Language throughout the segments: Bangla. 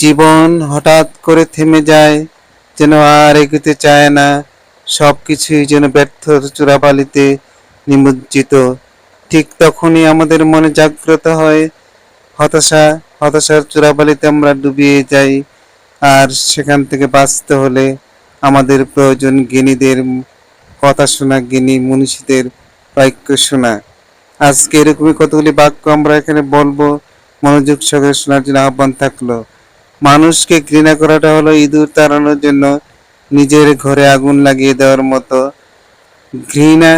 জীবন হঠাৎ করে থেমে যায়, যেন আর এগোতে চায় না। সব কিছুই যেন ব্যর্থ চূড়াবালিতে নিমজ্জিত। ঠিক তখনই আমাদের মনে জাগ্রত হয়, হতাশা, হতাশার চূড়াবালিতে আমরা ডুবিয়ে যাই। আর সেখান থেকে বাঁচতে হলে আমাদের প্রয়োজন জ্ঞানীদের কথা শোনা, জ্ঞানী মনীষীদের বাক্য শোনা। আজকে এরকমই কতগুলি বাক্য আমরা এখানে বলব, মনোযোগ সহকারে শোনার জন্য আহ্বান থাকল। মানুষকে ঘৃণা করাটা হলো ইঁদুর তাড়ানোর জন্য নিজের ঘরে আগুন লাগিয়ে দেওয়ার মতো। ঘৃণা,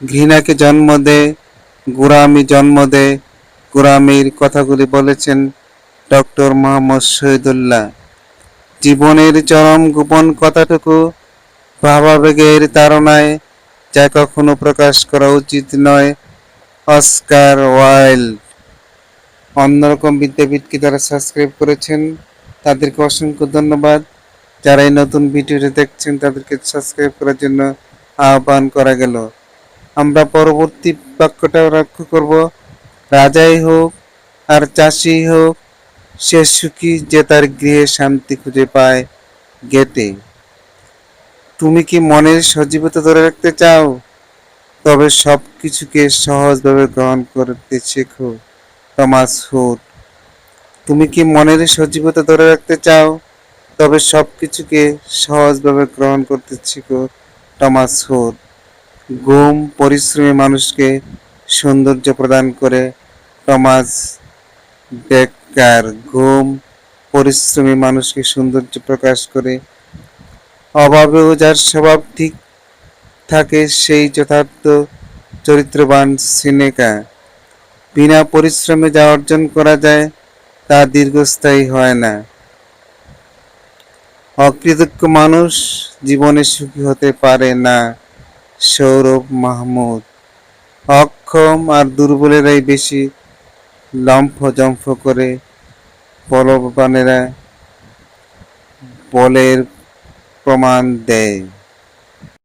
ঘৃণাকে জন্ম দেয় গোড়ামি জন্ম দেয় গোড়ামির কথাগুলি বলেছেন ডক্টর মোহাম্মদ শহীদুল্লাহ। জীবনের চরম গোপন কথাটুকু ভাবাবেগের তাড়নায় যা কখনো প্রকাশ করা উচিত নয়। Oscar Wilde. অন্যরকম বিদ্যাপীঠকে তারা সাবস্ক্রাইব করেছেন? তাদেরকে অসংখ্য ধন্যবাদ। যারা এই নতুন ভিডিওটি দেখছেন, তাদেরকে সাবস্ক্রাইব করার জন্য আহ্বান করা গেল। আমরা পরবর্তী বাক্যটা লক্ষ্য করব। রাজাই হোক আর চাষি হোক, সে সুখী যে তার গৃহে শান্তি খুঁজে পায় গেটে। তুমি কি মনের সজীবতা ধরে রাখতে চাও? তবে সব কিছুকে সহজভাবে গ্রহণ করতে শেখো। টমাস হুড তুমি কি মনের সজীবতা ধরে রাখতে চাও? তবে সব কিছুকে সহজভাবে গ্রহণ করতে শিখো, টমাস হুড ঘুম পরিশ্রমী মানুষকে সৌন্দর্য প্রদান করে টমাস বেকার ঘুম পরিশ্রমী মানুষকে সৌন্দর্য প্রকাশ করে। অভাবেও যার স্বভাব ঠিক থাকে সেই যথার্থ চরিত্রবান সিনেকা। বিনা পরিশ্রমে যা অর্জন করা যায় তা দীর্ঘস্থায়ী হয় না। অকৃতজ্ঞ মানুষ জীবনে সুখী হতে পারে না, সৌরভ মাহমুদ। অক্ষম আর দুর্বলেরাই বেশি লম্ফ জম্ফ করে বলবানেরা বলের প্রমাণ দেয়।